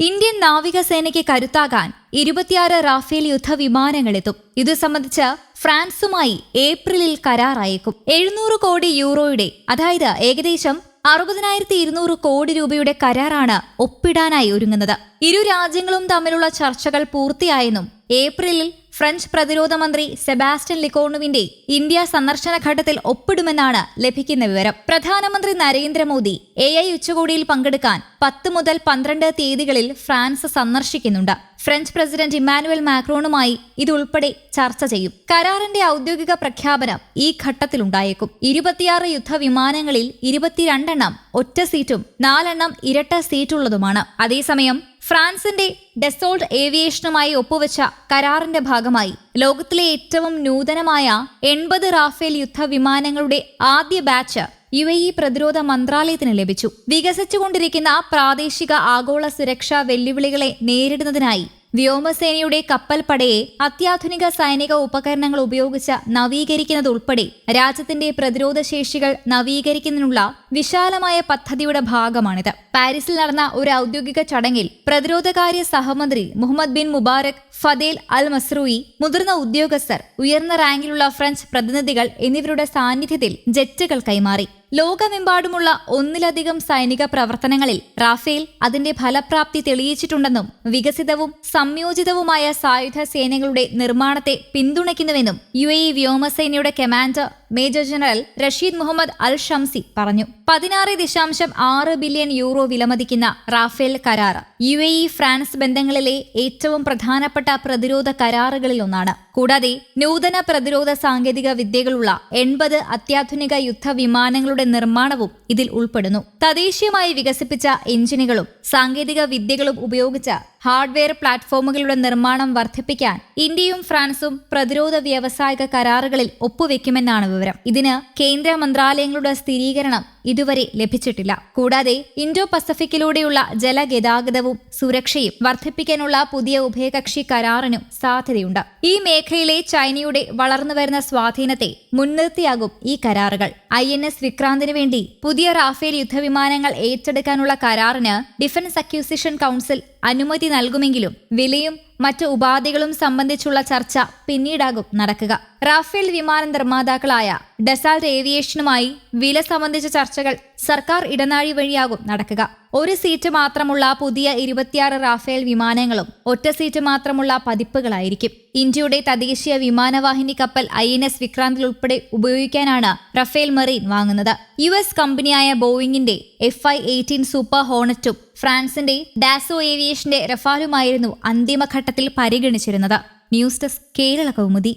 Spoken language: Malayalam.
ഇന്ത്യൻ നാവികസേനയ്ക്ക് കരുത്താകാൻ ഇരുപത്തിയാറ് റാഫേൽ യുദ്ധവിമാനങ്ങളെത്തും. ഇത് സംബന്ധിച്ച് ഫ്രാൻസുമായി ഏപ്രിലിൽ കരാറായേക്കും. എഴുന്നൂറ് കോടി യൂറോയുടെ അതായത് ഏകദേശം അറുപതിനായിരത്തി ഇരുന്നൂറ് കോടി രൂപയുടെ കരാറാണ് ഒപ്പിടാനായി ഒരുങ്ങുന്നത്. ഇരു രാജ്യങ്ങളും തമ്മിലുള്ള ചർച്ചകൾ പൂർത്തിയായെന്നും ഏപ്രിലിൽ ഫ്രഞ്ച് പ്രതിരോധ മന്ത്രി സെബാസ്റ്റ്യൻ ലിക്കോണുവിന്റെ ഇന്ത്യ സന്ദർശന ഘട്ടത്തിൽ ഒപ്പിടുമെന്നാണ് ലഭിക്കുന്ന വിവരം. പ്രധാനമന്ത്രി നരേന്ദ്രമോദി എ ഐ ഉച്ചകോടിയിൽ പങ്കെടുക്കാൻ പത്ത് മുതൽ പന്ത്രണ്ട് തീയതികളിൽ ഫ്രാൻസ് സന്ദർശിക്കുന്നുണ്ട്. ഫ്രഞ്ച് പ്രസിഡന്റ് ഇമ്മാനുവൽ മാക്രോണുമായി ഇതുൾപ്പെടെ ചർച്ച ചെയ്യും. കരാറിന്റെ ഔദ്യോഗിക പ്രഖ്യാപനം ഈ ഘട്ടത്തിലുണ്ടായേക്കും. ഇരുപത്തിയാറ് യുദ്ധവിമാനങ്ങളിൽ ഇരുപത്തിരണ്ടെണ്ണം ഒറ്റ സീറ്റും നാലെണ്ണം ഇരട്ട സീറ്റുള്ളതുമാണ്. അതേസമയം ഫ്രാൻസിന്റെ ഡെസോൾട്ട് ഏവിയേഷനുമായി ഒപ്പുവെച്ച കരാറിന്റെ ഭാഗമായി ലോകത്തിലെ ഏറ്റവും നൂതനമായ എൺപത് റാഫേൽ യുദ്ധവിമാനങ്ങളുടെ ആദ്യ ബാച്ച് യു എ ഇ പ്രതിരോധ മന്ത്രാലയത്തിന് ലഭിച്ചു. വികസിച്ചുകൊണ്ടിരിക്കുന്ന പ്രാദേശിക ആഗോള സുരക്ഷാ വെല്ലുവിളികളെ നേരിടുന്നതിനായി വ്യോമസേനയുടെ കപ്പൽപ്പടയെ അത്യാധുനിക സൈനിക ഉപകരണങ്ങൾ ഉപയോഗിച്ച് നവീകരിക്കുന്നതുൾപ്പെടെ രാജ്യത്തിന്റെ പ്രതിരോധ ശേഷികൾ നവീകരിക്കുന്നതിനുള്ള വിശാലമായ പദ്ധതിയുടെ ഭാഗമാണിത്. പാരീസിൽ നടന്ന ഒരു ഔദ്യോഗിക ചടങ്ങിൽ പ്രതിരോധകാര്യ സഹമന്ത്രി Mohammed bin Mubarak Fadel Al Mazrouei മുതിർന്ന ഉദ്യോഗസ്ഥർ ഉയർന്ന റാങ്കിലുള്ള ഫ്രഞ്ച് പ്രതിനിധികൾ എന്നിവരുടെ സാന്നിധ്യത്തിൽ ജെറ്റുകൾ കൈമാറി. ലോകമെമ്പാടുമുള്ള ഒന്നിലധികം സൈനിക പ്രവർത്തനങ്ങളിൽ റാഫേൽ അതിന്റെ ഫലപ്രാപ്തി തെളിയിച്ചിട്ടുണ്ടെന്നും വികസിതവും സംയോജിതവുമായ സായുധ സേനകളുടെ നിർമ്മാണത്തെ പിന്തുണയ്ക്കുന്നുവെന്നും യു എ വ്യോമസേനയുടെ commander major general Rashid Mohammed Al Shamsi പറഞ്ഞു. പതിനാറ് ദശാംശം ആറ് ബില്യൺ യൂറോ വിലമതിക്കുന്ന റാഫേൽ കരാർ യു എ ഇ ഫ്രാൻസ് ബന്ധങ്ങളിലെ ഏറ്റവും പ്രധാനപ്പെട്ട പ്രതിരോധ കരാറുകളിലൊന്നാണ്. കൂടാതെ നൂതന പ്രതിരോധ സാങ്കേതിക വിദ്യകളുള്ള എൺപത് അത്യാധുനിക യുദ്ധ വിമാനങ്ങളുടെ നിർമ്മാണവും ഇതിൽ ഉൾപ്പെടുന്നു. തദ്ദേശീയമായി വികസിപ്പിച്ച എഞ്ചിനുകളും സാങ്കേതിക വിദ്യകളും ഉപയോഗിച്ച് ഹാർഡ്വെയർ പ്ലാറ്റ്ഫോമുകളുടെ നിർമ്മാണം വർദ്ധിപ്പിക്കാൻ ഇന്ത്യയും ഫ്രാൻസും പ്രതിരോധ വ്യാവസായിക കരാറുകളിൽ ഒപ്പുവെക്കുമെന്നാണ് വിവരം. ഇതിന് കേന്ദ്ര മന്ത്രാലയങ്ങളുടെ സ്ഥിരീകരണം ഇതുവരെ ലഭിച്ചിട്ടില്ല. കൂടാതെ ഇൻഡോ പസഫിക്കിലൂടെയുള്ള ജലഗതാഗതവും സുരക്ഷയും വർദ്ധിപ്പിക്കാനുള്ള പുതിയ ഉഭയകക്ഷി കരാറിനും സാധ്യതയുണ്ട്. ഈ മേഖലയിലെ ചൈനയുടെ വളർന്നുവരുന്ന സ്വാധീനത്തെ മുൻനിർത്തിയാകും ഈ കരാറുകൾ. ഐ എൻ എസ് വിക്രാന്തിന് വേണ്ടി പുതിയ റാഫേൽ യുദ്ധവിമാനങ്ങൾ ഏറ്റെടുക്കാനുള്ള കരാറിന് ഡിഫൻസ് അക്യൂസിഷൻ കൌൺസിൽ അനുമതി നൽകുമെങ്കിലും വിലയും മറ്റ് ഉപാധികളും സംബന്ധിച്ചുള്ള ചർച്ച പിന്നീടാകും നടക്കുക. റാഫേൽ വിമാന നിർമ്മാതാക്കളായ ഡെസാൾട്ട് ഏവിയേഷനുമായി വില സംബന്ധിച്ച ചർച്ചകൾ സർക്കാർ ഇടനാഴി വഴിയാകും നടക്കുക. ഒരു സീറ്റ് മാത്രമുള്ള പുതിയ ഇരുപത്തിയാറ് റാഫേൽ വിമാനങ്ങളും ഒറ്റ സീറ്റ് മാത്രമുള്ള പതിപ്പുകളായിരിക്കും. ഇന്ത്യയുടെ തദ്ദേശീയ വിമാനവാഹിനി കപ്പൽ ഐ എൻ എസ് വിക്രാന്തിൽ ഉൾപ്പെടെ ഉപയോഗിക്കാനാണ് റഫേൽ മെറീൻ വാങ്ങുന്നത്. യു എസ് കമ്പനിയായ ബോയിങ്ങിന്റെ എഫ് ഐ എയ്റ്റീൻ സൂപ്പർ ഹോണറ്റും ഫ്രാൻസിന്റെ ഡാസോ ഏവിയേഷന്റെ റഫാലുമായിരുന്നു അന്തിമഘട്ടത്തിൽ പരിഗണിച്ചിരുന്നത്. News desk Kerala Kaumudi.